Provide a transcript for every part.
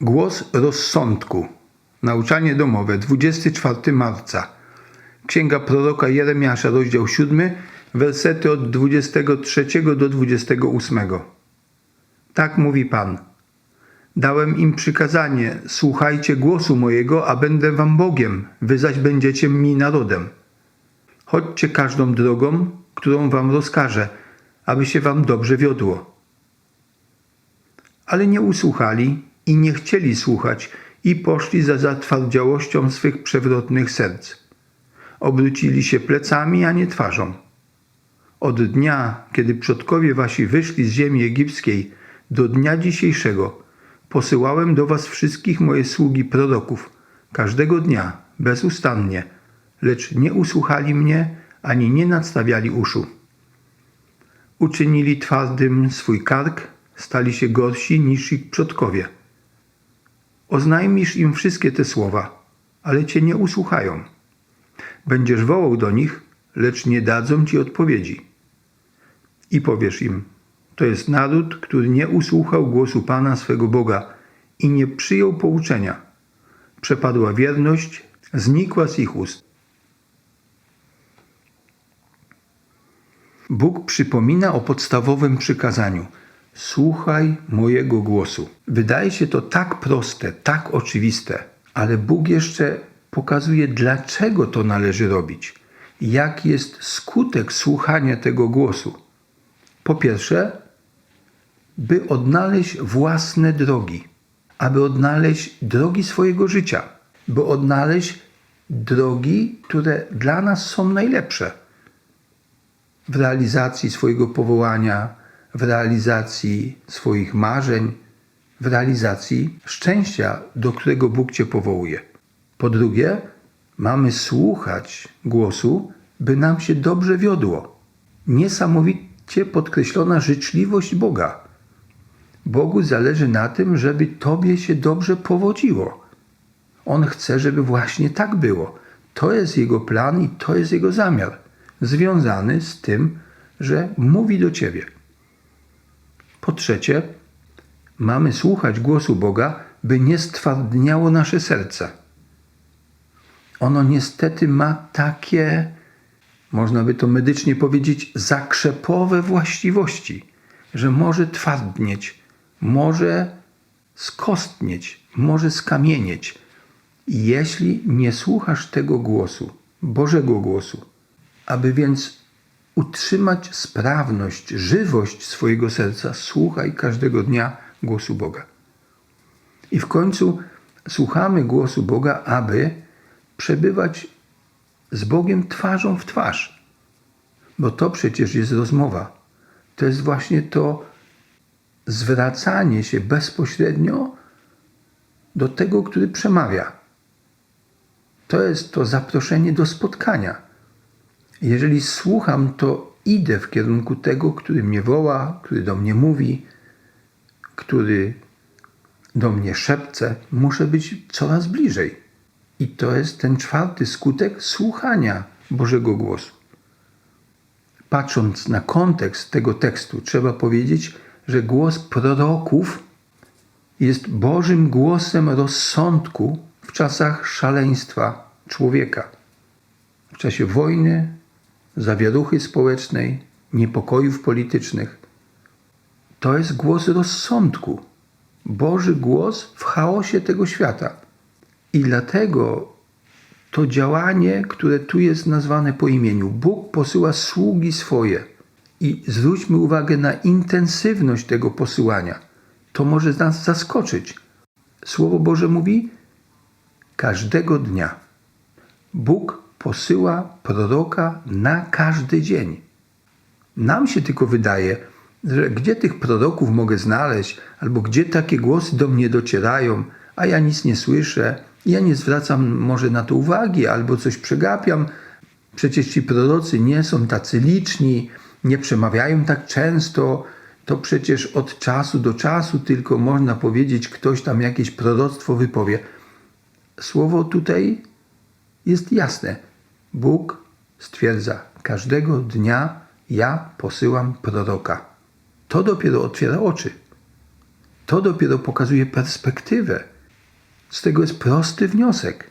Głos rozsądku. Nauczanie domowe, 24 marca. Księga proroka Jeremiasza, rozdział 7, wersety od 23 do 28. Tak mówi Pan. Dałem im przykazanie: Słuchajcie głosu mojego, a będę wam Bogiem, wy zaś będziecie mi narodem. Chodźcie każdą drogą, którą wam rozkażę, aby się wam dobrze wiodło. Ale nie usłuchali i nie chcieli słuchać i poszli za zatwardziałością swych przewrotnych serc. Obrócili się plecami, a nie twarzą. Od dnia, kiedy przodkowie wasi wyszli z ziemi egipskiej, do dnia dzisiejszego posyłałem do was wszystkich moje sługi proroków, każdego dnia, bezustannie, lecz nie usłuchali mnie, ani nie nadstawiali uszu. Uczynili twardym swój kark, stali się gorsi niż ich przodkowie. Oznajmisz im wszystkie te słowa, ale cię nie usłuchają. Będziesz wołał do nich, lecz nie dadzą ci odpowiedzi. I powiesz im: To jest naród, który nie usłuchał głosu Pana swego Boga i nie przyjął pouczenia. Przepadła wierność, znikła z ich ust. Bóg przypomina o podstawowym przykazaniu: Słuchaj mojego głosu. Wydaje się to tak proste, tak oczywiste, ale Bóg jeszcze pokazuje, dlaczego to należy robić. Jaki jest skutek słuchania tego głosu? Po pierwsze, by odnaleźć własne drogi, aby odnaleźć drogi swojego życia, by odnaleźć drogi, które dla nas są najlepsze w realizacji swojego powołania, w realizacji swoich marzeń, w realizacji szczęścia, do którego Bóg Cię powołuje. Po drugie, mamy słuchać głosu, by nam się dobrze wiodło. Niesamowicie podkreślona życzliwość Boga. Bogu zależy na tym, żeby Tobie się dobrze powodziło. On chce, żeby właśnie tak było. To jest Jego plan i to jest Jego zamiar, związany z tym, że mówi do Ciebie. Po trzecie, mamy słuchać głosu Boga, by nie stwardniało nasze serce. Ono niestety ma takie, można by to medycznie powiedzieć, zakrzepowe właściwości, że może twardnieć, może skostnieć, może skamienieć. Jeśli nie słuchasz tego głosu, Bożego głosu, aby więc utrzymać sprawność, żywość swojego serca, słuchaj każdego dnia głosu Boga. I w końcu słuchamy głosu Boga, aby przebywać z Bogiem twarzą w twarz. Bo to przecież jest rozmowa. To jest właśnie to zwracanie się bezpośrednio do tego, który przemawia. To jest to zaproszenie do spotkania. Jeżeli słucham, to idę w kierunku tego, który mnie woła, który do mnie mówi, który do mnie szepce. Muszę być coraz bliżej. I to jest ten czwarty skutek słuchania Bożego głosu. Patrząc na kontekst tego tekstu, trzeba powiedzieć, że głos proroków jest Bożym głosem rozsądku w czasach szaleństwa człowieka. W czasie wojny, zawieruchy społecznej, niepokojów politycznych. To jest głos rozsądku. Boży głos w chaosie tego świata. I dlatego to działanie, które tu jest nazwane po imieniu, Bóg posyła sługi swoje. I zwróćmy uwagę na intensywność tego posyłania. To może nas zaskoczyć. Słowo Boże mówi: każdego dnia. Bóg posyła proroka na każdy dzień. Nam się tylko wydaje, że gdzie tych proroków mogę znaleźć, albo gdzie takie głosy do mnie docierają, a ja nic nie słyszę, ja nie zwracam może na to uwagi, albo coś przegapiam. Przecież ci prorocy nie są tacy liczni, nie przemawiają tak często. To przecież od czasu do czasu tylko można powiedzieć, ktoś tam jakieś proroctwo wypowie. Słowo tutaj jest jasne. Bóg stwierdza, każdego dnia ja posyłam proroka. To dopiero otwiera oczy. To dopiero pokazuje perspektywę. Z tego jest prosty wniosek.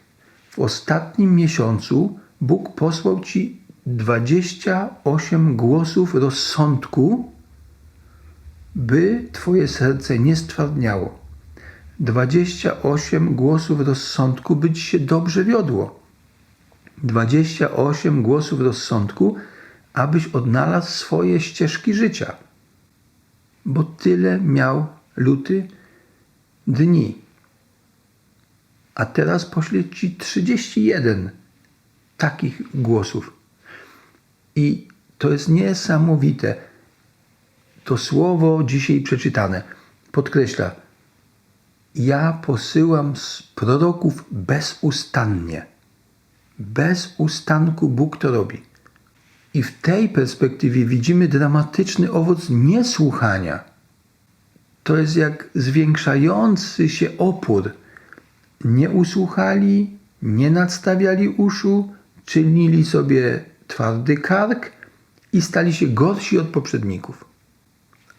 W ostatnim miesiącu Bóg posłał ci 28 głosów rozsądku, by twoje serce nie stwardniało. 28 głosów rozsądku, by ci się dobrze wiodło. 28 głosów rozsądku, abyś odnalazł swoje ścieżki życia. Bo tyle miał luty dni. A teraz pośle ci 31 takich głosów. I to jest niesamowite. To słowo dzisiaj przeczytane podkreśla: Ja posyłam proroków bezustannie. Bez ustanku Bóg to robi. I w tej perspektywie widzimy dramatyczny owoc niesłuchania. To jest jak zwiększający się opór. Nie usłuchali, nie nadstawiali uszu, czynili sobie twardy kark i stali się gorsi od poprzedników.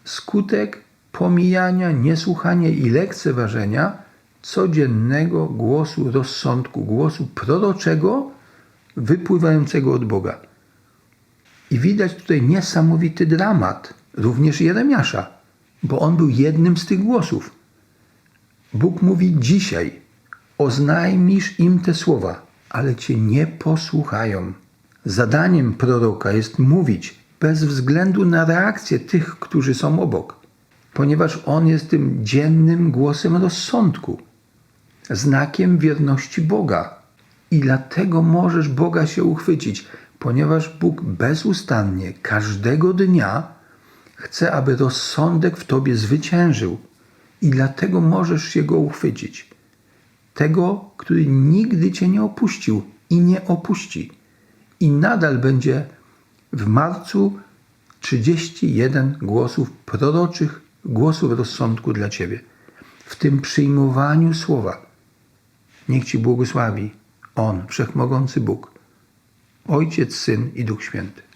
Skutek pomijania, niesłuchania i lekceważenia codziennego głosu rozsądku, głosu proroczego wypływającego od Boga. I widać tutaj niesamowity dramat, również Jeremiasza, bo on był jednym z tych głosów. Bóg mówi dzisiaj: oznajmisz im te słowa, ale cię nie posłuchają. Zadaniem proroka jest mówić bez względu na reakcję tych, którzy są obok, ponieważ on jest tym dziennym głosem rozsądku, znakiem wierności Boga. I dlatego możesz Boga się uchwycić, ponieważ Bóg bezustannie każdego dnia chce, aby rozsądek w tobie zwyciężył. I dlatego możesz się go uchwycić. Tego, który nigdy cię nie opuścił i nie opuści. I nadal będzie w marcu 31 głosów proroczych, głosów rozsądku dla ciebie. W tym przyjmowaniu słowa. Niech ci błogosławi On, Wszechmogący Bóg, Ojciec, Syn i Duch Święty.